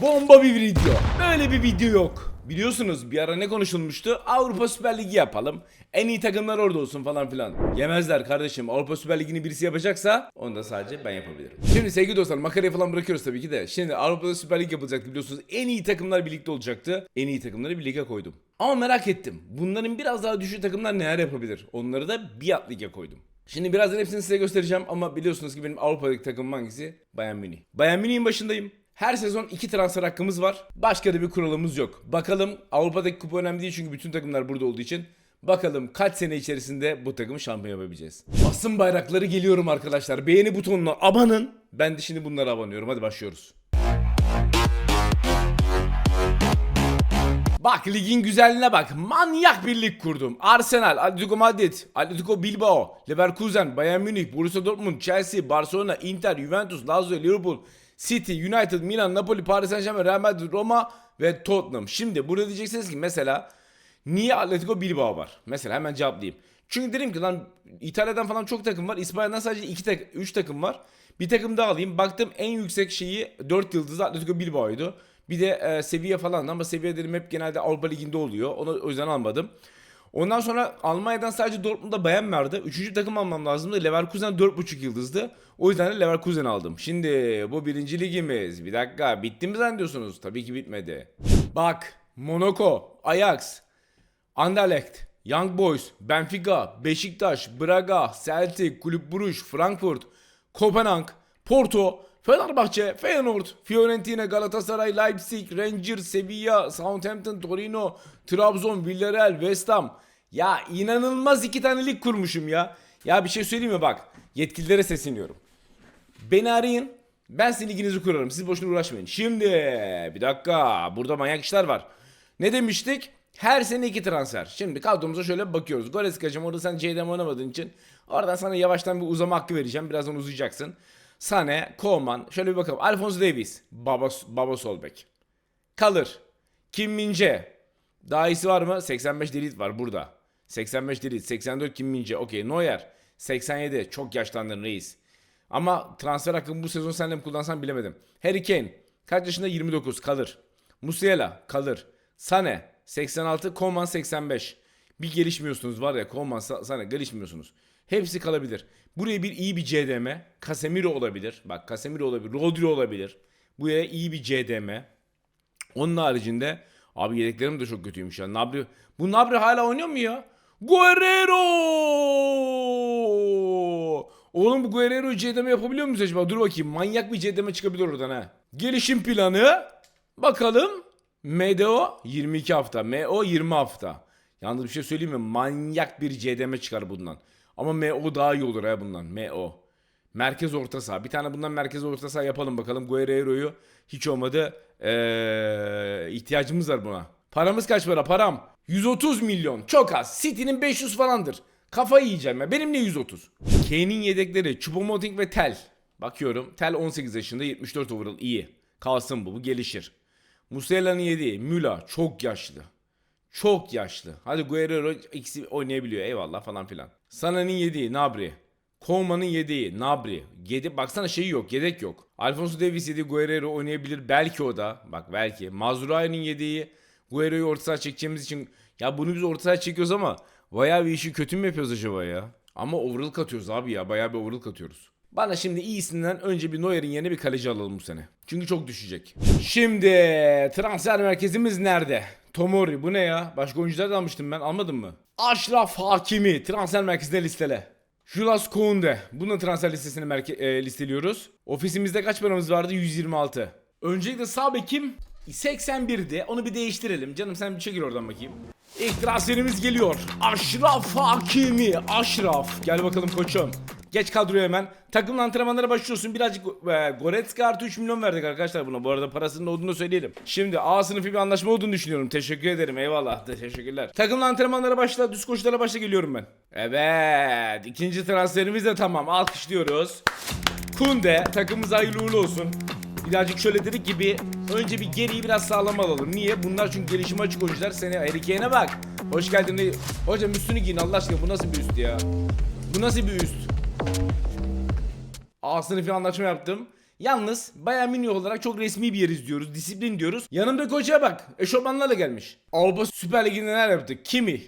Bomba bir video. Böyle bir video yok. Biliyorsunuz bir ara ne konuşulmuştu? Avrupa Süper Ligi yapalım. En iyi takımlar orada olsun falan filan. Yemezler kardeşim. Avrupa Süper Ligi'ni birisi yapacaksa onu da sadece ben yapabilirim. Şimdi sevgili dostlar makarayı falan bırakıyoruz tabii ki de. Şimdi Avrupa'da Süper Lig yapılacaktı biliyorsunuz. En iyi takımlar birlikte olacaktı. En iyi takımları bir lige koydum. Ama merak ettim. Bunların biraz daha düşük takımlar neler yapabilir? Onları da bir alt lige koydum. Şimdi birazdan hepsini size göstereceğim ama biliyorsunuz ki benim Avrupa'daki takımım hangisi? Bayern Münih. Bayern Münih'in başındayım. Her sezon iki transfer hakkımız var. Başka da bir kuralımız yok. Bakalım Avrupa'daki kupa önemli değil çünkü bütün takımlar burada olduğu için. Bakalım kaç sene içerisinde bu takımı şampiyon yapabileceğiz. Basın bayrakları geliyorum arkadaşlar. Beğeni butonuna abanın. Ben de şimdi bunlara abanıyorum. Hadi başlıyoruz. Bak ligin güzelliğine bak. Manyak bir lig kurdum. Arsenal, Atletico Madrid, Atletico Bilbao, Leverkusen, Bayern Münih, Borussia Dortmund, Chelsea, Barcelona, Inter, Juventus, Lazio, Liverpool, City, United, Milan, Napoli, Paris Saint-Germain, Real Madrid, Roma ve Tottenham. Şimdi burada diyeceksiniz ki mesela niye Atletico Bilbao var? Mesela hemen cevaplayayım. Çünkü dedim ki lan İtalya'dan falan çok takım var. İspanya'dan sadece 2 tak 3 takım var. Bir takım daha alayım. Baktım en yüksek şeyi 4 yıldızlı Atletico Bilbao'ydu. Bir de e, Sevilla falan ama Sevilla dedim hep genelde Avrupa Ligi'nde oluyor. Onu o yüzden almadım. Ondan sonra Almanya'dan sadece Dortmund'da Bayern vardı. Üçüncü takım almam lazımdı. Leverkusen 4.5 yıldızdı. O yüzden de Leverkusen aldım. Şimdi bu birinci ligimiz. Bir dakika bitti mi zannediyorsunuz? Tabii ki bitmedi. Bak Monaco, Ajax, Anderlecht, Young Boys, Benfica, Beşiktaş, Braga, Celtic, Kulüp Bruges, Frankfurt, Kopenhag, Porto, Fenerbahçe, Feyenoord, Fiorentina, Galatasaray, Leipzig, Rangers, Sevilla, Southampton, Torino, Trabzon, Villarreal, West Ham. Ya inanılmaz iki tane lig kurmuşum ya. Ya bir şey söyleyeyim mi bak. Yetkililere sesleniyorum. Beni arayın. Ben sizin liginizi kurarım. Siz boşuna uğraşmayın. Şimdi bir dakika. Burada manyak işler var. Ne demiştik? Her sene iki transfer. Şimdi kadromuza şöyle bakıyoruz. Goreskacım orada sen C'den oynamadığın için oradan sana yavaştan bir uzama hakkı vereceğim. Birazdan uzayacaksın. Sane, Koman. Şöyle bir bakalım. Alphonse Davies. Baba, baba Solbek. Kalır. Kim Mince. Daha iyisi var mı? 85 Delit var burada. 85 Delit. 84 Kim Mince. Okey. Neuer. 87. Çok yaşlandın reis. Ama transfer hakkımı bu sezon seninle mi kullansam bilemedim. Harry Kane. Kaç yaşında? 29. Kalır. Musiala. Kalır. Sane. 86. Koman 85. Bir gelişmiyorsunuz var ya. Sa- Sane gelişmiyorsunuz. Hepsi kalabilir. Buraya bir iyi bir CDM. Casemiro olabilir. Bak Casemiro olabilir. Rodri olabilir. Buraya iyi bir CDM. Onun haricinde abi yedeklerim de çok kötüymüş ya. Nabri bu Nabri hala oynuyor mu ya? Guerrero! Oğlum bu Guerrero CDM yapabiliyor muyuz acaba? Dur bakayım. Manyak bir CDM çıkabilir oradan ha. Gelişim planı. Bakalım. MDO 22 hafta. MO 20 hafta. Yalnız bir şey söyleyeyim mi? Manyak bir CDM çıkar bundan. Ama MO daha iyi olur ha bundan. MO. Merkez orta saha. Bir tane bundan merkez orta saha yapalım bakalım. Guerrero'yu hiç olmadı. Ee, ihtiyacımız var buna. Paramız kaç para? Param 130 milyon. Çok az. City'nin 500 falandır. Kafayı yiyeceğim ya. Benim ne 130? Kane'in yedekleri Choupo-Moting ve Tel. Bakıyorum. Tel 18 yaşında 74 overall iyi. Kalsın bu. Bu gelişir. Musiala'nın yediği Müller çok yaşlı. Çok yaşlı. Hadi Guerrero ikisi oynayabiliyor eyvallah falan filan. Sana'nın yediği Nabri. Koman'ın yediği Nabri. Yedi, baksana şeyi yok yedek yok. Alfonso Davies yediği Guerrero oynayabilir belki o da. Bak belki. Mazuray'ın yediği Guerrero'yu orta saha çekeceğimiz için. Ya bunu biz orta saha çekiyoruz ama bayağı bir işi kötü mü yapıyoruz acaba ya? Ama overall katıyoruz abi ya. Bayağı bir overall katıyoruz. Bana şimdi iyisinden önce bir Neuer'in yerine bir kaleci alalım bu sene. Çünkü çok düşecek. Şimdi transfer merkezimiz nerede? Tomori bu ne ya? Başka oyuncular da almıştım ben almadım mı? Aşraf Hakimi transfer merkezine listele. Julas Kounde. Bunun transfer listesini merke- e, listeliyoruz. Ofisimizde kaç paramız vardı? 126. Öncelikle sağ bekim 81'di. Onu bir değiştirelim. Canım sen bir çekil oradan bakayım. İlk transferimiz geliyor. Aşraf Hakimi. Aşraf. Gel bakalım koçum. Geç kadroya hemen. Takımla antrenmanlara başlıyorsun. Birazcık e, Goretzka artı 3 milyon verdik arkadaşlar buna. Bu arada parasının olduğunu söyleyelim. Şimdi A sınıfı bir anlaşma olduğunu düşünüyorum. Teşekkür ederim. Eyvallah. Teşekkürler. Takımla antrenmanlara başla. Düz koşulara başla geliyorum ben. Evet. ikinci transferimiz de tamam. Alkışlıyoruz. Kunde takımımız hayırlı uğurlu olsun. Birazcık şöyle dedik gibi önce bir geriyi biraz sağlam alalım. Niye? Bunlar çünkü gelişime açık oyuncular. Seni Kane'e bak. Hoş geldin. Hocam üstünü giyin Allah aşkına. Bu nasıl bir üst ya? Bu nasıl bir üst? A sınıfı anlaşma yaptım. Yalnız Bayern Münih olarak çok resmi bir yeriz diyoruz. Disiplin diyoruz. Yanımda hocaya bak. Eşofmanlarla gelmiş. Avrupa Süper Ligi'nde neler yaptı? Kimi?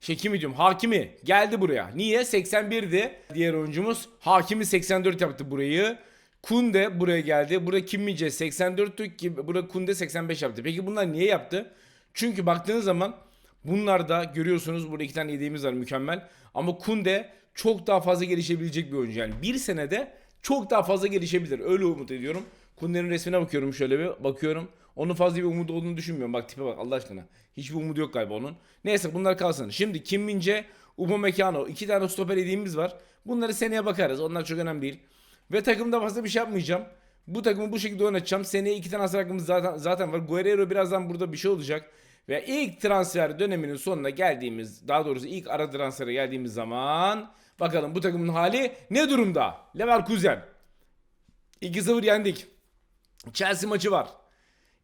Şey kimi diyorum Hakimi geldi buraya. Niye? 81'di. Diğer oyuncumuz Hakimi 84 yaptı burayı. Kunde buraya geldi. Burada Kim Min-jae 84 ki burada Kunde 85 yaptı. Peki bunlar niye yaptı? Çünkü baktığınız zaman bunlarda görüyorsunuz burada iki tane yediğimiz var mükemmel. Ama Kunde çok daha fazla gelişebilecek bir oyuncu. Yani bir senede çok daha fazla gelişebilir. Öyle umut ediyorum. Kunde'nin resmine bakıyorum şöyle bir bakıyorum. Onun fazla bir umudu olduğunu düşünmüyorum. Bak tipe bak Allah aşkına. Hiçbir umudu yok galiba onun. Neyse bunlar kalsın. Şimdi Kim Min-jae, Upamecano iki tane stoper yediğimiz var. Bunları seneye bakarız. Onlar çok önemli değil. Ve takımda fazla bir şey yapmayacağım. Bu takımı bu şekilde oynatacağım. Seneye iki tane hasar hakkımız zaten, zaten var. Guerrero birazdan burada bir şey olacak. Ve ilk transfer döneminin sonuna geldiğimiz, daha doğrusu ilk ara transfere geldiğimiz zaman bakalım bu takımın hali ne durumda? Leverkusen. 2-0 yendik. Chelsea maçı var.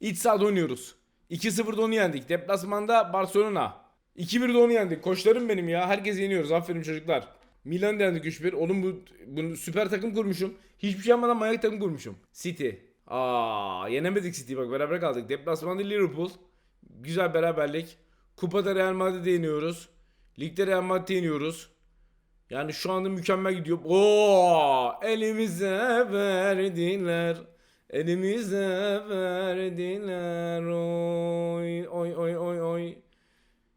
İç sahada oynuyoruz. 2-0'da onu yendik. Deplasmanda Barcelona. 2-1'de onu yendik. Koçlarım benim ya. Herkes yeniyoruz. Aferin çocuklar. Milan yendik 3-1. Oğlum bu, bunu süper takım kurmuşum. Hiçbir şey yapmadan manyak takım kurmuşum. City. Aa, yenemedik City bak beraber kaldık. Deplasmanda Liverpool. Güzel beraberlik. Kupada Real Madrid'e yeniyoruz. Ligde Real Madrid'e yeniyoruz. Yani şu anda mükemmel gidiyor. Oo, elimize verdiler. Elimize verdiler. Oy oy oy oy oy.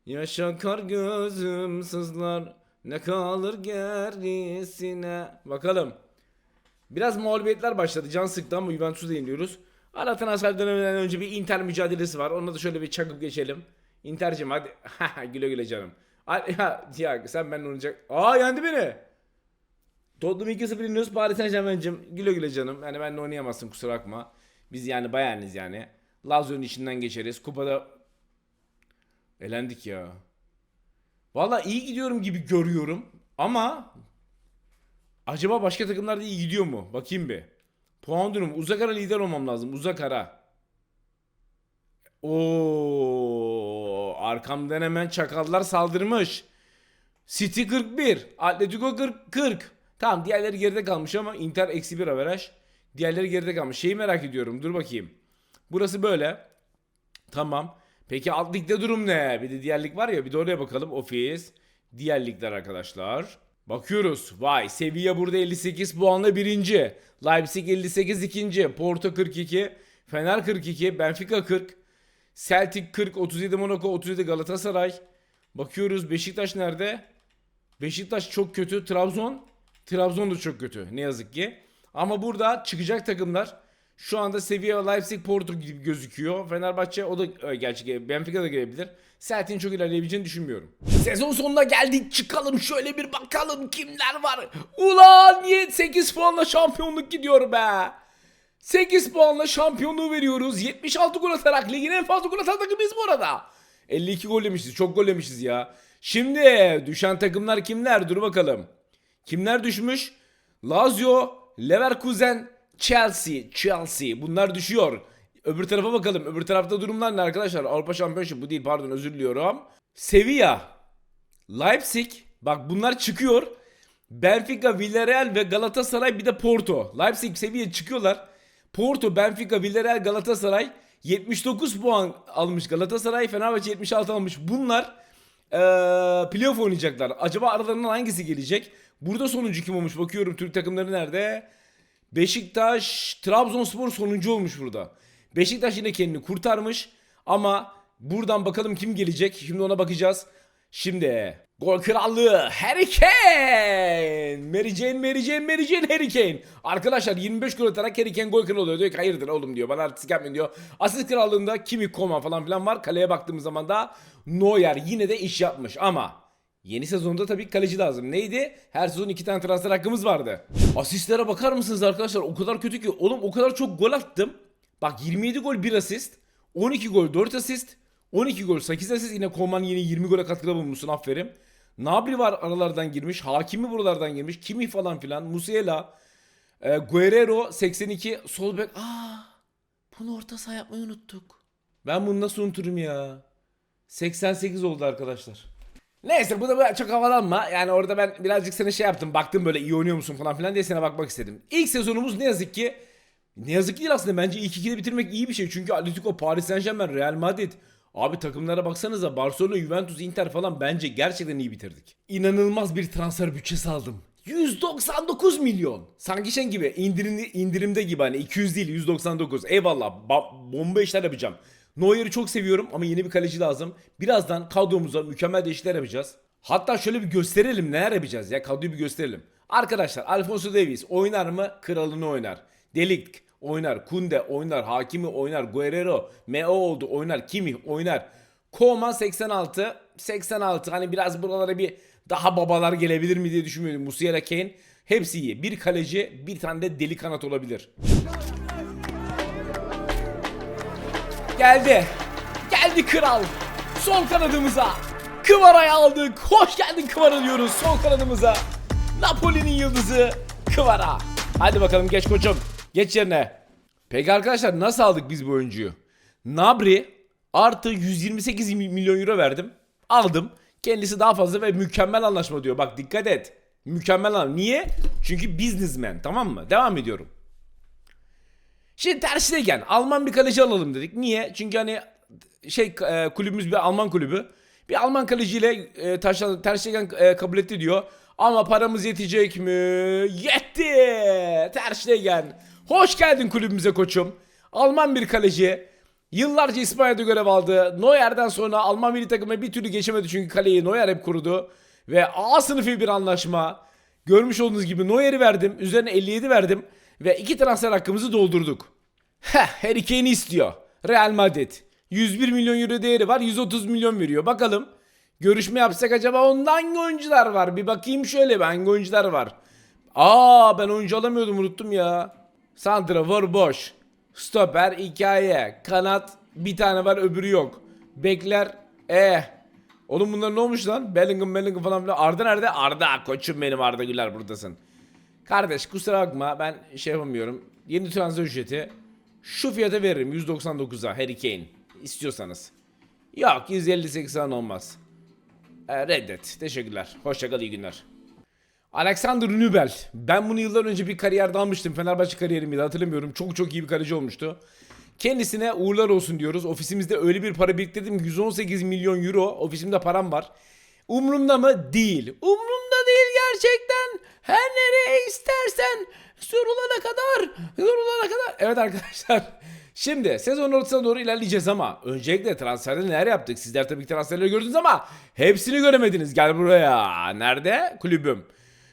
Yaşa kar gözüm sızlar. Ne kalır gerisine. Bakalım. Biraz mağlubiyetler başladı. Can sıktı ama Juventus'u yeniliyoruz. Ara transfer döneminden önce bir Inter mücadelesi var. Onunla da şöyle bir çakıp geçelim. Inter'cim hadi. güle güle canım. Ya, ya sen benimle oynayacak. Aa yendi beni. Tottenham 2-0 yeniyoruz. Paris Saint Germain'cim güle güle canım. Yani benimle oynayamazsın kusura bakma. Biz yani Bayern'iz yani. Lazio'nun içinden geçeriz. Kupada elendik ya. Valla iyi gidiyorum gibi görüyorum. Ama acaba başka takımlarda iyi gidiyor mu? Bakayım bir. Puan durumu. Uzak ara lider olmam lazım. Uzak ara. Oo, arkamdan hemen çakallar saldırmış. City 41, Atletico 40, 40. Tamam diğerleri geride kalmış ama Inter eksi bir averaj. Diğerleri geride kalmış. Şeyi merak ediyorum. Dur bakayım. Burası böyle. Tamam. Peki alt ligde durum ne? Bir de diğer lig var ya bir de oraya bakalım. Ofis. Diğer ligler arkadaşlar. Bakıyoruz. Vay Sevilla burada 58 puanla birinci. Leipzig 58 ikinci. Porto 42. Fener 42. Benfica 40. Celtic 40. 37 Monaco. 37 Galatasaray. Bakıyoruz Beşiktaş nerede? Beşiktaş çok kötü. Trabzon. Trabzon da çok kötü. Ne yazık ki. Ama burada çıkacak takımlar şu anda Sevilla, Leipzig, Porto gibi gözüküyor. Fenerbahçe o da e, Benfica da gelebilir. Celtic'in çok ilerleyebileceğini düşünmüyorum. Sezon sonuna geldik. Çıkalım şöyle bir bakalım kimler var. Ulan niye 8 puanla şampiyonluk gidiyor be. 8 puanla şampiyonluğu veriyoruz. 76 gol atarak ligin en fazla gol atan takımıyız bu arada. 52 gol yemişiz. Çok gol yemişiz ya. Şimdi düşen takımlar kimler? Dur bakalım. Kimler düşmüş? Lazio, Leverkusen, Chelsea, Chelsea. Bunlar düşüyor. Öbür tarafa bakalım. Öbür tarafta durumlar ne arkadaşlar? Avrupa Şampiyonşipi bu değil pardon özür diliyorum. Sevilla, Leipzig. Bak bunlar çıkıyor. Benfica, Villarreal ve Galatasaray bir de Porto. Leipzig seviye çıkıyorlar. Porto, Benfica, Villarreal, Galatasaray 79 puan almış Galatasaray. Fenerbahçe 76 almış. Bunlar eee playoff oynayacaklar. Acaba aralarından hangisi gelecek? Burada sonuncu kim olmuş? Bakıyorum Türk takımları nerede? Beşiktaş, Trabzonspor sonuncu olmuş burada. Beşiktaş yine kendini kurtarmış ama buradan bakalım kim gelecek. Şimdi ona bakacağız. Şimdi gol krallığı Harry Kane. Mary Jane, Mary Jane, Mary Jane, Harry Kane. Arkadaşlar 25 gol atarak Harry Kane gol kralı oluyor. Diyor ki hayırdır oğlum diyor. Bana artistik yapmayın diyor. Asist krallığında Kimi Koma falan filan var. Kaleye baktığımız zaman da Neuer yine de iş yapmış ama Yeni sezonda tabii kaleci lazım. Neydi? Her sezon iki tane transfer hakkımız vardı. Asistlere bakar mısınız arkadaşlar? O kadar kötü ki. Oğlum o kadar çok gol attım. Bak 27 gol 1 asist. 12 gol 4 asist. 12 gol 8 asist. Yine Koman yine 20 gole katkıda bulmuşsun aferin. Nabri var aralardan girmiş. Hakimi buralardan girmiş. Kimi falan filan. Musiala. E, Guerrero 82. Sol bek. Aa, bunu orta saha yapmayı unuttuk. Ben bunu nasıl unuturum ya? 88 oldu arkadaşlar. Neyse bu da çok havalanma. Yani orada ben birazcık sana şey yaptım. Baktım böyle iyi oynuyor musun falan filan diye sana bakmak istedim. İlk sezonumuz ne yazık ki Ne yazık ki değil aslında. Bence ilk ikide bitirmek iyi bir şey. Çünkü Atletico, Paris Saint Germain, Real Madrid. Abi takımlara baksanıza Barcelona, Juventus, Inter falan bence gerçekten iyi bitirdik. İnanılmaz bir transfer bütçesi aldım. 199 milyon. Sanki şey gibi indirimli, indirimde gibi hani 200 değil 199. Eyvallah ba- bomba işler yapacağım. Neuer'i çok seviyorum ama yeni bir kaleci lazım. Birazdan kadromuza mükemmel değişiklikler yapacağız. Hatta şöyle bir gösterelim neler yapacağız ya kadroyu bir gösterelim. Arkadaşlar Alfonso Davies oynar mı? Kralını oynar. Delikt oynar. Kunde oynar. Hakimi oynar. Guerrero, Meo oldu oynar. Kimi oynar. Koman 86. 86 hani biraz buralara bir daha babalar gelebilir mi diye düşünmüyorum. Musiala Kane hepsi iyi. Bir kaleci bir tane de deli kanat olabilir. Geldi. Geldi kral. Sol kanadımıza. Kıvara'yı aldık. Hoş geldin Kıvara diyoruz sol kanadımıza. Napoli'nin yıldızı Kıvara. Hadi bakalım geç koçum. Geç yerine. Peki arkadaşlar nasıl aldık biz bu oyuncuyu? Nabri artı 128 milyon euro verdim. Aldım. Kendisi daha fazla ve mükemmel anlaşma diyor. Bak dikkat et. Mükemmel anlaşma. Niye? Çünkü businessman tamam mı? Devam ediyorum. Şimdi tersteyken Alman bir kaleci alalım dedik. Niye? Çünkü hani şey e, kulübümüz bir Alman kulübü. Bir Alman kaleciyle e, taşla- Terstegen e, kabul etti diyor. Ama paramız yetecek mi? Yetti! Terstegen. Hoş geldin kulübümüze koçum. Alman bir kaleci. Yıllarca İspanya'da görev aldı. Neuer'den sonra Alman milli takımına bir türlü geçemedi çünkü kaleyi Neuer hep kurudu. Ve A sınıfı bir anlaşma. Görmüş olduğunuz gibi Neuer'i verdim. Üzerine 57 verdim. Ve iki transfer hakkımızı doldurduk. Heh, Harry Kane'i istiyor. Real Madrid. 101 milyon euro değeri var. 130 milyon veriyor. Bakalım. Görüşme yapsak acaba onda hangi oyuncular var? Bir bakayım şöyle bir hangi oyuncular var. Aa ben oyuncu alamıyordum unuttum ya. Santrafor boş. Stoper hikaye. Kanat bir tane var öbürü yok. Bekler eh. Oğlum bunlar ne olmuş lan? Bellingham Bellingham falan filan. Arda nerede? Arda koçum benim Arda Güler buradasın. Kardeş kusura bakma ben şey yapamıyorum. Yeni transfer ücreti şu fiyata veririm 199'a Harry Kane istiyorsanız. Yok 150-80 olmaz. E, reddet. Teşekkürler. Hoşçakal iyi günler. Alexander Nübel. Ben bunu yıllar önce bir kariyerde almıştım. Fenerbahçe kariyerimde hatırlamıyorum. Çok çok iyi bir kaleci olmuştu. Kendisine uğurlar olsun diyoruz. Ofisimizde öyle bir para biriktirdim ki 118 milyon euro. Ofisimde param var. Umrumda mı? Değil. Umrumda değil gerçekten. Her nereye istersen. Sorulana kadar. Sorulana kadar. Evet arkadaşlar. Şimdi sezon ortasına doğru ilerleyeceğiz ama öncelikle transferde neler yaptık? Sizler tabii ki transferleri gördünüz ama hepsini göremediniz. Gel buraya. Nerede? Kulübüm.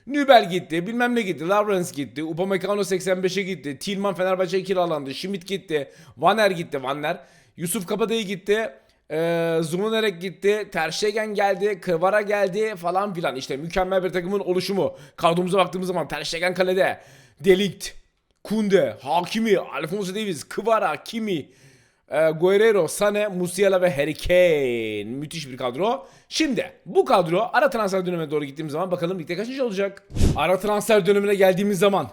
Nübel gitti, bilmem ne gitti, Lawrence gitti, Upamecano 85'e gitti, Tillman Fenerbahçe'ye kiralandı, Schmidt gitti, Vanner gitti, Vanner, Yusuf Kabadayı gitti, ee, Zumunerek gitti, Terşegen geldi, Kıvara geldi falan filan. İşte mükemmel bir takımın oluşumu. Kadromuza baktığımız zaman Terşegen kalede, Delikt, Kunde, Hakimi, Alfonso Davies, Kıvara, Kimi, e, Guerrero, Sane, Musiala ve Harry Kane. Müthiş bir kadro. Şimdi bu kadro ara transfer dönemine doğru gittiğimiz zaman bakalım ligde kaçıncı olacak? Ara transfer dönemine geldiğimiz zaman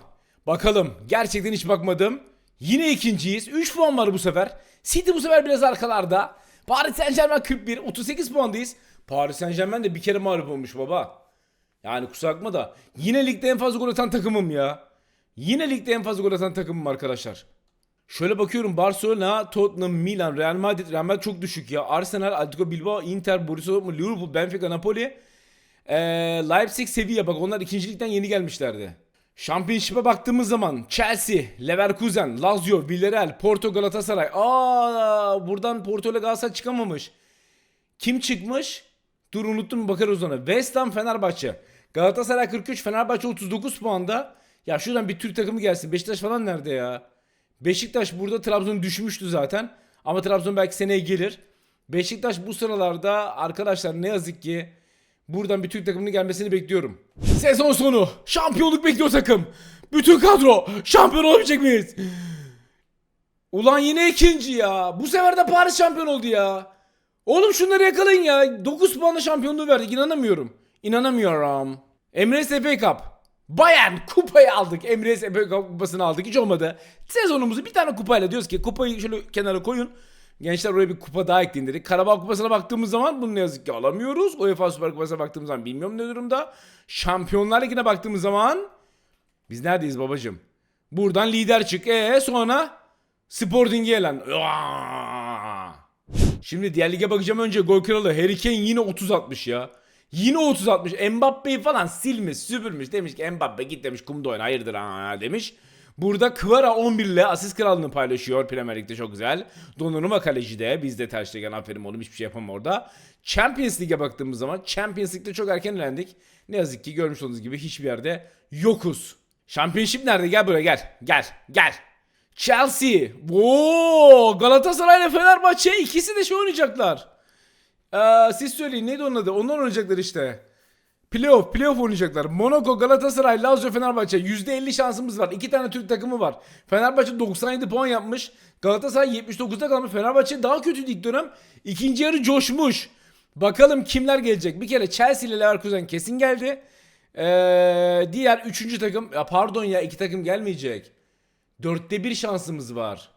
bakalım gerçekten hiç bakmadım. Yine ikinciyiz. 3 puan var bu sefer. City bu sefer biraz arkalarda. Paris Saint Germain 41. 38 puandayız. Paris Saint Germain de bir kere mağlup olmuş baba. Yani kusura bakma da yine ligde en fazla gol atan takımım ya. Yine ligde en fazla gol atan takımım arkadaşlar. Şöyle bakıyorum Barcelona, Tottenham, Milan, Real Madrid, Real Madrid çok düşük ya. Arsenal, Atletico Bilbao, Inter, Borussia Dortmund, Liverpool, Benfica, Napoli, ee, Leipzig, Sevilla bak onlar ikincilikten yeni gelmişlerdi. Championship'e baktığımız zaman Chelsea, Leverkusen, Lazio, Villarreal, Porto, Galatasaray. Aa buradan Porto ile Galatasaray çıkamamış. Kim çıkmış? Dur unuttum bakarız ona. West Ham Fenerbahçe. Galatasaray 43, Fenerbahçe 39 puanda. Ya şuradan bir Türk takımı gelsin. Beşiktaş falan nerede ya? Beşiktaş burada Trabzon düşmüştü zaten. Ama Trabzon belki seneye gelir. Beşiktaş bu sıralarda arkadaşlar ne yazık ki buradan bir Türk takımının gelmesini bekliyorum. Sezon sonu şampiyonluk bekliyor takım. Bütün kadro şampiyon olabilecek miyiz? Ulan yine ikinci ya. Bu sefer de Paris şampiyon oldu ya. Oğlum şunları yakalayın ya. 9 puanla şampiyonluğu verdik. İnanamıyorum. İnanamıyorum. Emirates FA Cup. Bayern kupayı aldık. Emirates FA Cup kupasını aldık. Hiç olmadı. Sezonumuzu bir tane kupayla diyoruz ki kupayı şöyle kenara koyun. Gençler oraya bir kupa daha ekleyin dedik. Karabağ kupasına baktığımız zaman bunu ne yazık ki alamıyoruz. UEFA Süper Kupası'na baktığımız zaman bilmiyorum ne durumda. Şampiyonlar Ligi'ne baktığımız zaman biz neredeyiz babacım? Buradan lider çık. E sonra Sporting'e elen. Şimdi diğer lige bakacağım önce gol kralı Harry Kane yine 30 atmış ya. Yine 30 atmış. Mbappe'yi falan silmiş, süpürmüş. Demiş ki Mbappe git demiş kumda oyna hayırdır ha demiş. Burada Kvara 11 ile asist krallığını paylaşıyor Premier Lig'de çok güzel. Donnarumma kalecide. Biz de Ter Stegen aferin oğlum hiçbir şey yapamam orada. Champions League'e baktığımız zaman Champions League'de çok erken elendik. Ne yazık ki görmüş olduğunuz gibi hiçbir yerde yokuz. Championship nerede? Gel buraya gel. Gel. Gel. Chelsea. Oo, Galatasaray ile Fenerbahçe ikisi de şey oynayacaklar. Ee, siz söyleyin neydi onun adı? Onlar oynayacaklar işte. Playoff, playoff oynayacaklar. Monaco, Galatasaray, Lazio, Fenerbahçe. %50 şansımız var. İki tane Türk takımı var. Fenerbahçe 97 puan yapmış. Galatasaray 79'da kalmış. Fenerbahçe daha kötü ilk dönem. İkinci yarı coşmuş. Bakalım kimler gelecek. Bir kere Chelsea ile Leverkusen kesin geldi. Ee, diğer üçüncü takım, ya pardon ya iki takım gelmeyecek. Dörtte bir şansımız var.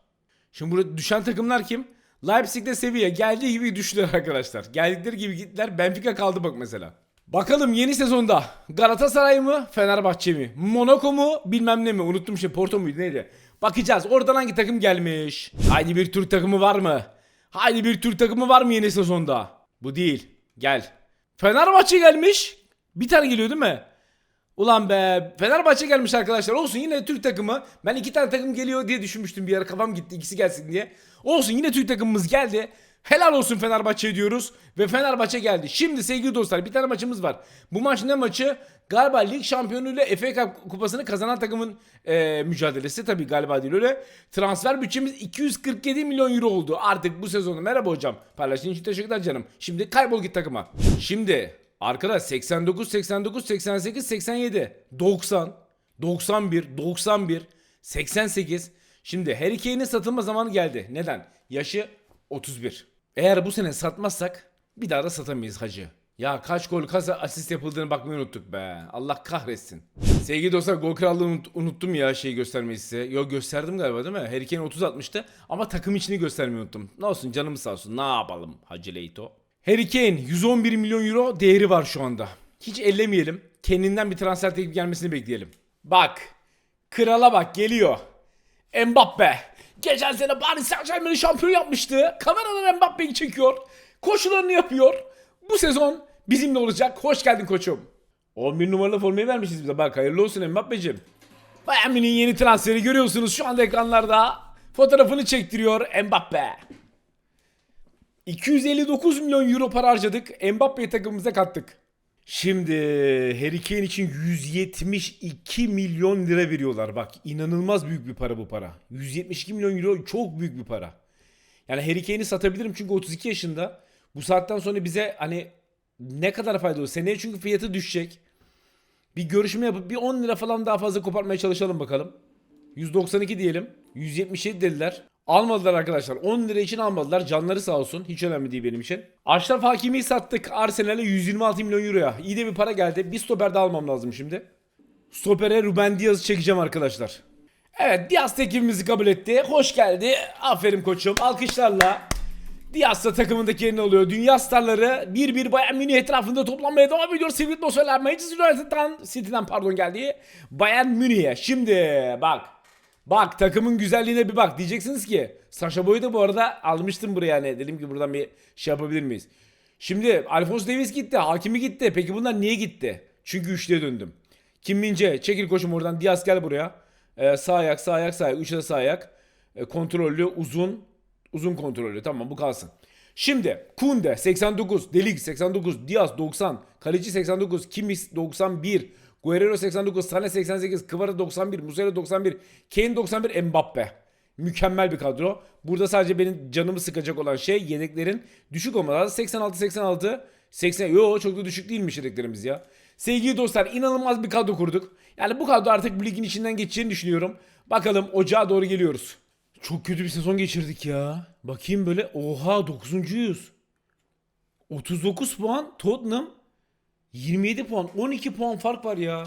Şimdi burada düşen takımlar kim? Leipzig'de Sevilla geldiği gibi düştüler arkadaşlar. Geldikleri gibi gittiler. Benfica kaldı bak mesela. Bakalım yeni sezonda Galatasaray mı Fenerbahçe mi? Monaco mu bilmem ne mi? Unuttum şey Porto muydu neydi? Bakacağız oradan hangi takım gelmiş? Haydi bir Türk takımı var mı? Haydi bir Türk takımı var mı yeni sezonda? Bu değil. Gel. Fenerbahçe gelmiş. Bir tane geliyor değil mi? Ulan be Fenerbahçe gelmiş arkadaşlar olsun yine Türk takımı. Ben iki tane takım geliyor diye düşünmüştüm bir ara kafam gitti ikisi gelsin diye. Olsun yine Türk takımımız geldi. Helal olsun Fenerbahçe diyoruz ve Fenerbahçe geldi. Şimdi sevgili dostlar bir tane maçımız var. Bu maç ne maçı? Galiba lig şampiyonu ile FA Cup kupasını kazanan takımın e, mücadelesi tabii galiba değil öyle. Transfer bütçemiz 247 milyon euro oldu artık bu sezonu. Merhaba hocam. Paylaştığın için teşekkürler canım. Şimdi kaybol git takıma. Şimdi arkadaş 89 89 88 87 90 91 91 88 Şimdi Harry Kane'in satılma zamanı geldi. Neden? Yaşı 31. Eğer bu sene satmazsak bir daha da satamayız hacı. Ya kaç gol kaç asist yapıldığını bakmayı unuttuk be. Allah kahretsin. Sevgili dostlar gol krallığını unut- unuttum ya şeyi göstermeyi size. Yo gösterdim galiba değil mi? Harry Kane 30 atmıştı ama takım içini göstermeyi unuttum. Ne olsun canımız sağ olsun ne yapalım Hacı Leito. Harry Kane 111 milyon euro değeri var şu anda. Hiç ellemeyelim. Kendinden bir transfer teklif gelmesini bekleyelim. Bak. Krala bak geliyor. Mbappe. Geçen sene Paris Saint Germain'i şampiyon yapmıştı. Kameralar Mbappe'yi çekiyor. Koşularını yapıyor. Bu sezon bizimle olacak. Hoş geldin koçum. 11 numaralı formayı vermişiz bize. Bak hayırlı olsun Mbappe'cim. Bayern Münih'in yeni transferi görüyorsunuz şu anda ekranlarda. Fotoğrafını çektiriyor Mbappe. 259 milyon euro para harcadık. Mbappe'yi takımımıza kattık. Şimdi Harry Kane için 172 milyon lira veriyorlar. Bak inanılmaz büyük bir para bu para. 172 milyon euro çok büyük bir para. Yani Harry Kane'i satabilirim çünkü 32 yaşında. Bu saatten sonra bize hani ne kadar faydalı. Seneye çünkü fiyatı düşecek. Bir görüşme yapıp bir 10 lira falan daha fazla kopartmaya çalışalım bakalım. 192 diyelim. 177 dediler. Almadılar arkadaşlar. 10 lira için almadılar. Canları sağ olsun. Hiç önemli değil benim için. Aşraf Hakimi'yi sattık. Arsenal'e 126 milyon euroya. İyi de bir para geldi. Bir stoper de almam lazım şimdi. Stopere Ruben Diaz'ı çekeceğim arkadaşlar. Evet Diaz teklifimizi kabul etti. Hoş geldi. Aferin koçum. Alkışlarla. Diaz da takımındaki yerini alıyor. Dünya starları bir bir Bayern Münih etrafında toplanmaya devam ediyor. Sevgili atmosferler Manchester United'dan City'den pardon geldi. Bayern Münih'e. Şimdi bak. Bak takımın güzelliğine bir bak. Diyeceksiniz ki Sasha Boy'u da bu arada almıştım buraya hani. Dedim ki buradan bir şey yapabilir miyiz? Şimdi Alphonse Davies gitti. Hakimi gitti. Peki bunlar niye gitti? Çünkü üçlüye döndüm. Kim Mince çekil koşum oradan. Diaz gel buraya. Ee, sağ ayak sağ ayak sağ ayak. Üçe de sağ ayak. Ee, kontrollü uzun. Uzun kontrollü. Tamam bu kalsın. Şimdi Kunde 89, Delig 89, Diaz 90, Kaleci 89, Kimmich 91, Guerrero 89, Sané 88, Kvara 91, Muslera 91, Kane 91, Mbappe. Mükemmel bir kadro. Burada sadece benim canımı sıkacak olan şey yedeklerin düşük olmaları. 86 86 80 yo çok da düşük değilmiş yedeklerimiz ya. Sevgili dostlar inanılmaz bir kadro kurduk. Yani bu kadro artık bu ligin içinden geçeceğini düşünüyorum. Bakalım ocağa doğru geliyoruz. Çok kötü bir sezon geçirdik ya. Bakayım böyle oha 9. 39 puan Tottenham 27 puan 12 puan fark var ya.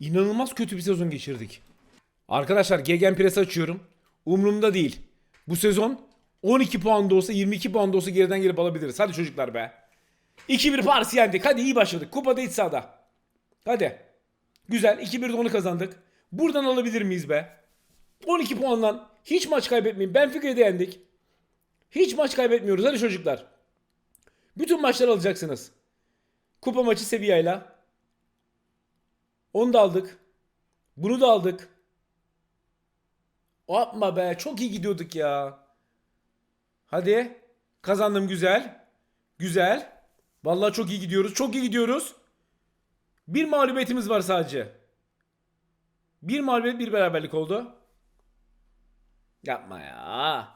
İnanılmaz kötü bir sezon geçirdik. Arkadaşlar Gegenpress açıyorum. Umurumda değil. Bu sezon 12 puan da olsa 22 puan da olsa geriden gelip alabiliriz. Hadi çocuklar be. 2-1 Paris yendik. Hadi iyi başladık. Kupada iç sahada. Hadi. Güzel. 2-1'de onu kazandık. Buradan alabilir miyiz be? 12 puandan hiç maç kaybetmeyin. Benfica'yı da yendik. Hiç maç kaybetmiyoruz. Hadi çocuklar. Bütün maçları alacaksınız. Kupa maçı Sevilla'yla. Onu da aldık. Bunu da aldık. Yapma be. Çok iyi gidiyorduk ya. Hadi. Kazandım güzel. Güzel. Vallahi çok iyi gidiyoruz. Çok iyi gidiyoruz. Bir mağlubiyetimiz var sadece. Bir mağlubiyet bir beraberlik oldu. Yapma ya.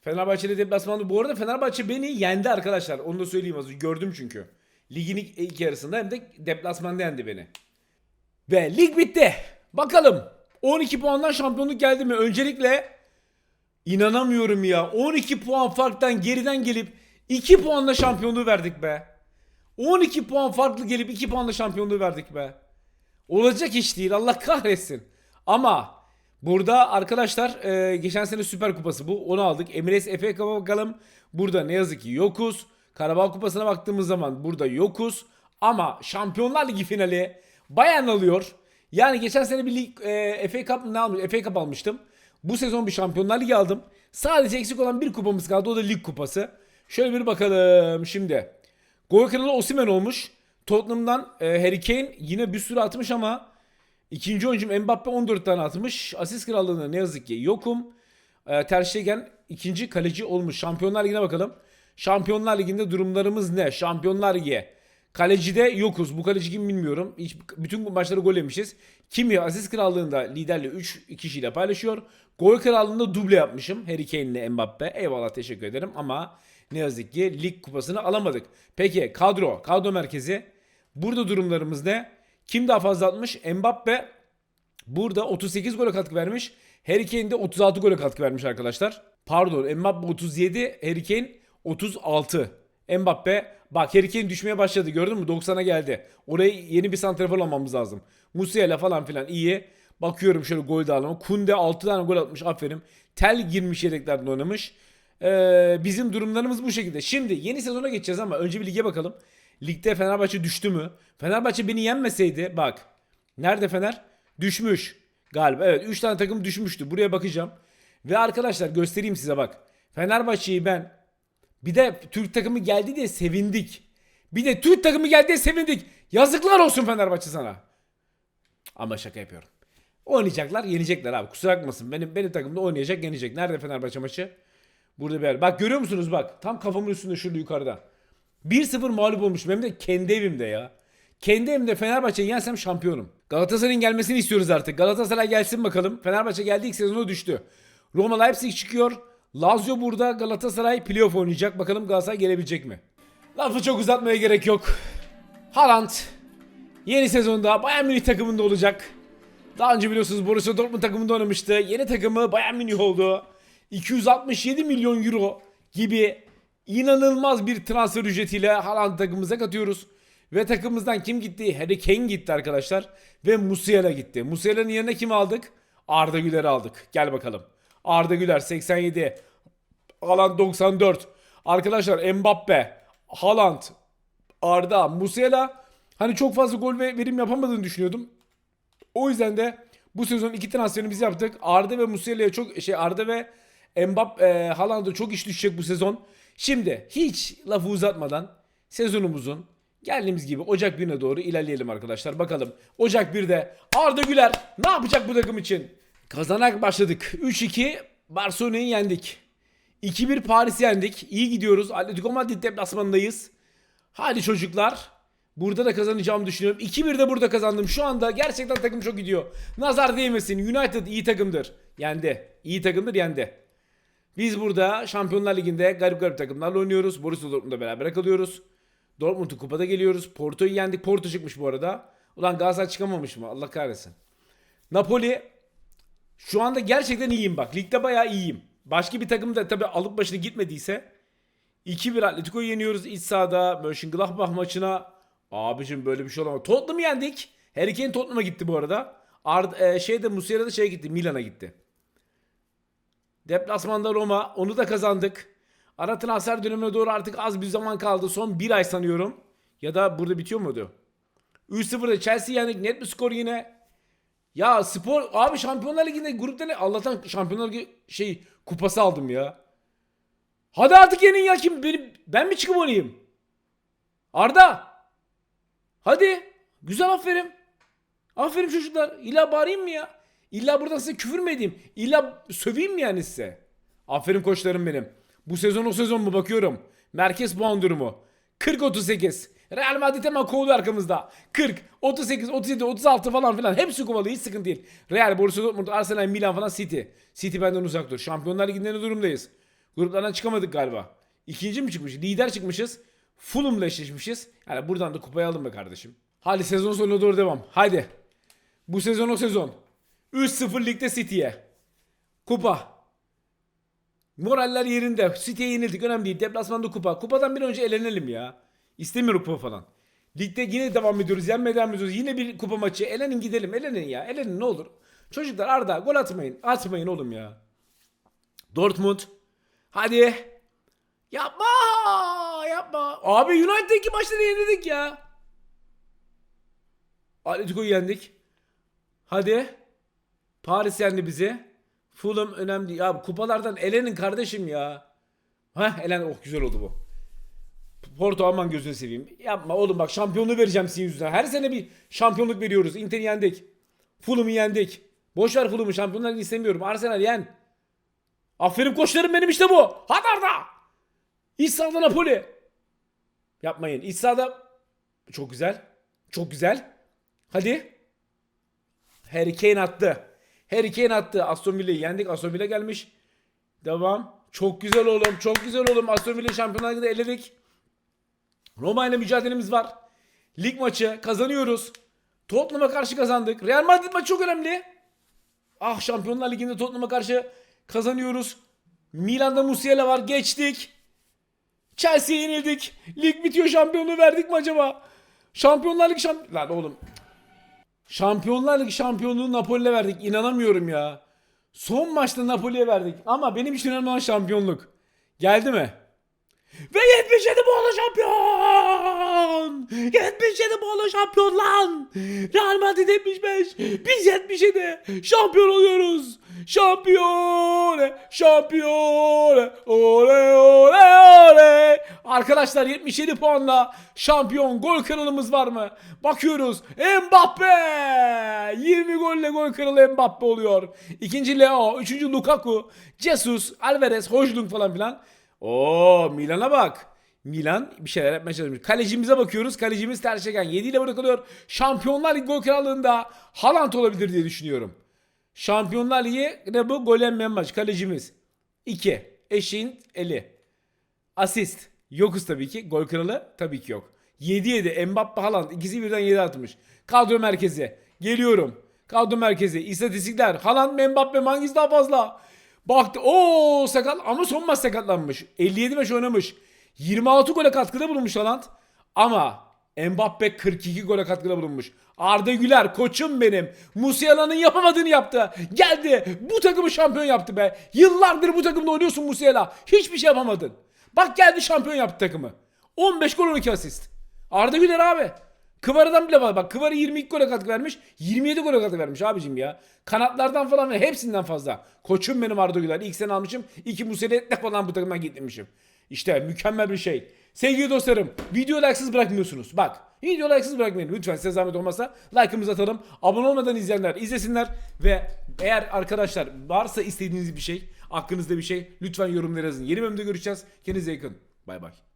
Fenerbahçe'de deplasmanda. Bu arada Fenerbahçe beni yendi arkadaşlar. Onu da söyleyeyim az önce. Gördüm çünkü. Ligin ilk, ilk yarısında hem de deplasmanda yendi beni. Ve lig bitti. Bakalım 12 puandan şampiyonluk geldi mi? Öncelikle inanamıyorum ya. 12 puan farktan geriden gelip 2 puanla şampiyonluğu verdik be. 12 puan farklı gelip 2 puanla şampiyonluğu verdik be. Olacak iş değil Allah kahretsin. Ama burada arkadaşlar e, geçen sene Süper Kupası bu. Onu aldık. Emirates FA Cup'a bakalım. Burada ne yazık ki yokuz. Karabağ Kupası'na baktığımız zaman burada yokuz. Ama Şampiyonlar Ligi finali Bayern alıyor. Yani geçen sene bir lig, e, FA Cup ne almış? FA Cup almıştım. Bu sezon bir Şampiyonlar Ligi aldım. Sadece eksik olan bir kupamız kaldı. O da lig kupası. Şöyle bir bakalım şimdi. Gol kralı Osimhen olmuş. Tottenham'dan e, Harry Kane yine bir sürü atmış ama ikinci oyuncum Mbappe 14 tane atmış. Asist krallığında ne yazık ki yokum. E, Ter Stegen ikinci kaleci olmuş. Şampiyonlar Ligi'ne bakalım. Şampiyonlar Ligi'nde durumlarımız ne? Şampiyonlar Ligi. Kalecide yokuz. Bu kaleci kim bilmiyorum. Hiç, bütün maçları gol yemişiz. Kimi asist krallığında liderle 3 kişiyle paylaşıyor. Gol krallığında duble yapmışım. Harry Kane ile Mbappe. Eyvallah teşekkür ederim ama ne yazık ki lig kupasını alamadık. Peki kadro, kadro merkezi. Burada durumlarımız ne? Kim daha fazla atmış? Mbappe burada 38 gole katkı vermiş. Harry Kane de 36 gole katkı vermiş arkadaşlar. Pardon Mbappe 37, Harry Kane 36. Mbappe bak Harry Kane düşmeye başladı gördün mü 90'a geldi. Oraya yeni bir santrafor almamız lazım. Musiala falan filan iyi. Bakıyorum şöyle gol dağılımı. Kunde 6 tane gol atmış aferin. Tel girmiş yedeklerden oynamış. Ee, bizim durumlarımız bu şekilde. Şimdi yeni sezona geçeceğiz ama önce bir lige bakalım. Ligde Fenerbahçe düştü mü? Fenerbahçe beni yenmeseydi bak. Nerede Fener? Düşmüş. Galiba evet 3 tane takım düşmüştü. Buraya bakacağım. Ve arkadaşlar göstereyim size bak. Fenerbahçe'yi ben bir de Türk takımı geldi diye sevindik. Bir de Türk takımı geldi diye sevindik. Yazıklar olsun Fenerbahçe sana. Ama şaka yapıyorum. Oynayacaklar, yenecekler abi. Kusura bakmasın. Benim benim takımda oynayacak, yenecek. Nerede Fenerbahçe maçı? Burada bir yer. Bak görüyor musunuz bak. Tam kafamın üstünde şurada yukarıda. 1-0 mağlup olmuşum. Hem de kendi evimde ya. Kendi evimde Fenerbahçe'yi yensem şampiyonum. Galatasaray'ın gelmesini istiyoruz artık. Galatasaray gelsin bakalım. Fenerbahçe geldi ilk sezonu düştü. Roma Leipzig çıkıyor. Lazio burada. Galatasaray playoff oynayacak. Bakalım Galatasaray gelebilecek mi? Lafı çok uzatmaya gerek yok. Haaland yeni sezonda Bayern Münih takımında olacak. Daha önce biliyorsunuz Borussia Dortmund takımında oynamıştı. Yeni takımı Bayern Münih oldu. 267 milyon euro gibi inanılmaz bir transfer ücretiyle Haaland takımımıza katıyoruz. Ve takımımızdan kim gitti? Harry Kane gitti arkadaşlar. Ve Musiala gitti. Musiala'nın yerine kim aldık? Arda Güler'i aldık. Gel bakalım. Arda Güler 87. Haaland 94. Arkadaşlar Mbappe, Haaland, Arda, Musiala hani çok fazla gol ve verim yapamadığını düşünüyordum. O yüzden de bu sezon iki transferini biz yaptık. Arda ve Musiala'ya çok şey Arda ve Mbappe e, Haaland'a çok iş düşecek bu sezon. Şimdi hiç lafı uzatmadan sezonumuzun geldiğimiz gibi Ocak 1'ine doğru ilerleyelim arkadaşlar. Bakalım Ocak 1'de Arda Güler ne yapacak bu takım için? Kazanak başladık. 3-2 Barcelona'yı yendik. 2-1 Paris'i yendik. İyi gidiyoruz. Atletico Madrid deplasmanındayız. Hadi çocuklar. Burada da kazanacağımı düşünüyorum. 2-1 de burada kazandım. Şu anda gerçekten takım çok gidiyor. Nazar değmesin. United iyi takımdır. Yendi. İyi takımdır yendi. Biz burada Şampiyonlar Ligi'nde garip garip takımlarla oynuyoruz. Borussia Dortmund'la beraber kalıyoruz. Dortmund'u kupada geliyoruz. Porto'yu yendik. Porto çıkmış bu arada. Ulan Galatasaray çıkamamış mı? Allah kahretsin. Napoli şu anda gerçekten iyiyim bak. Ligde bayağı iyiyim. Başka bir takım da tabii alıp başına gitmediyse 2-1 Atletico'yu yeniyoruz iç sahada. Mönchengladbach maçına abicim böyle bir şey olamaz. Tottenham'ı yendik. Harry Kane Tottenham'a gitti bu arada. Ard e, şeyde Musiala da şeye gitti. Milan'a gitti. Deplasmanda Roma. Onu da kazandık. Ara transfer dönemine doğru artık az bir zaman kaldı. Son bir ay sanıyorum. Ya da burada bitiyor muydu? 3-0'da Chelsea yendik. Net bir skor yine. Ya spor abi Şampiyonlar Ligi'nde grupta ne? Allah'tan Şampiyonlar Ligi şey kupası aldım ya. Hadi artık yenin ya kim benim ben mi çıkıp oynayayım? Arda. Hadi. Güzel aferin. Aferin çocuklar. İlla bağırayım mı ya? İlla buradan size küfür mü edeyim? İlla söveyim mi yani size? Aferin koçlarım benim. Bu sezon o sezon mu bakıyorum. Merkez puan durumu. 40-38. Real Madrid hemen kovdu arkamızda. 40, 38, 37, 36 falan filan. Hepsi kovalı hiç sıkıntı değil. Real, Borussia Dortmund, Arsenal, Milan falan City. City benden uzak dur. Şampiyonlar Ligi'nde durumdayız? Gruplardan çıkamadık galiba. İkinci mi çıkmış? Lider çıkmışız. Fulham'la eşleşmişiz. Yani buradan da kupayı alın be kardeşim. Hadi sezon sonuna doğru devam. Haydi. Bu sezon o sezon. 3-0 ligde City'ye. Kupa. Moraller yerinde. City'ye yenildik. Önemli değil. Deplasmanda kupa. Kupadan bir önce elenelim ya. İstemiyorum kupa falan. Ligde yine devam ediyoruz. Yenmeye devam ediyoruz. Yine bir kupa maçı. Elenin gidelim. Elenin ya. Elenin ne olur. Çocuklar Arda gol atmayın. Atmayın oğlum ya. Dortmund. Hadi. Yapma. Yapma. Abi United'daki maçları yenildik ya. Atletico'yu yendik. Hadi. Paris yendi bizi. Fulham önemli. Ya kupalardan elenin kardeşim ya. Heh elen oh güzel oldu bu. Porto aman gözünü seveyim. Yapma oğlum bak şampiyonluğu vereceğim sizin yüzünden. Her sene bir şampiyonluk veriyoruz. Inter'i yendik. Fulham'ı yendik. Boş ver Fulham'ı şampiyonlar istemiyorum. Arsenal yen. Aferin koçlarım benim işte bu. Hadi Arda. İç sahada Napoli. Yapmayın. İç sahada çok güzel. Çok güzel. Hadi. Harry Kane attı. Harry Kane attı. Aston Villa'yı yendik. Aston Villa gelmiş. Devam. Çok güzel oğlum. Çok güzel oğlum. Aston Villa Şampiyonlar Ligi'nde eledik. Roma ile mücadelemiz var. Lig maçı kazanıyoruz. Tottenham'a karşı kazandık. Real Madrid maçı çok önemli. Ah Şampiyonlar Ligi'nde Tottenham'a karşı kazanıyoruz. Milan'da Musiala var. Geçtik. Chelsea'ye yenildik. Lig bitiyor şampiyonluğu verdik mi acaba? Şampiyonlar Ligi şamp... Lan oğlum. Şampiyonlar Ligi şampiyonluğu Napoli'ye verdik. İnanamıyorum ya. Son maçta Napoli'ye verdik. Ama benim için önemli olan şampiyonluk. Geldi mi? Ve 77 Boğla şampiyon! 77 Boğla şampiyon lan! Real Madrid 75, biz 77 şampiyon oluyoruz! Şampiyon! Şampiyon! Ole ole ole! Arkadaşlar 77 puanla şampiyon gol kralımız var mı? Bakıyoruz. Mbappe! 20 golle gol kralı Mbappe oluyor. İkinci Leo, üçüncü Lukaku, Jesus, Alvarez, Hojlund falan filan. Oo Milan'a bak. Milan bir şeyler yapmaya çalışmış. Kalecimize bakıyoruz. Kalecimiz Ter Stegen 7 ile bırakılıyor. Şampiyonlar Ligi gol krallığında Haaland olabilir diye düşünüyorum. Şampiyonlar Ligi ne bu gol yenmeyen maç. Kalecimiz 2. Eşeğin eli. Asist. Yokuz tabii ki. Gol kralı tabii ki yok. 7-7. Mbappe Haaland. ikisi birden 7 atmış. Kadro merkezi. Geliyorum. Kadro merkezi. İstatistikler. Haaland Mbappe hangisi daha fazla? Baktı. o sakat ama son maç sakatlanmış. 57 maç oynamış. 26 gole katkıda bulunmuş Haaland. Ama Mbappe 42 gole katkıda bulunmuş. Arda Güler koçum benim. Musiala'nın yapamadığını yaptı. Geldi bu takımı şampiyon yaptı be. Yıllardır bu takımda oynuyorsun Musiala. Hiçbir şey yapamadın. Bak geldi şampiyon yaptı takımı. 15 gol 12 asist. Arda Güler abi. Kıvarı'dan bile var. Bak Kıvarı 22 gole katkı vermiş. 27 gole katkı vermiş abicim ya. Kanatlardan falan ve hepsinden fazla. Koçum benim Arda Güler. İlk sene almışım. İki muselet falan bu takımdan gitmişim. İşte mükemmel bir şey. Sevgili dostlarım video like'sız bırakmıyorsunuz. Bak video like'sız bırakmayın. Lütfen size zahmet olmazsa like'ımızı atalım. Abone olmadan izleyenler izlesinler. Ve eğer arkadaşlar varsa istediğiniz bir şey, aklınızda bir şey lütfen yorumlara yazın. Yeni bölümde görüşeceğiz. Kendinize yakın. Bay bay.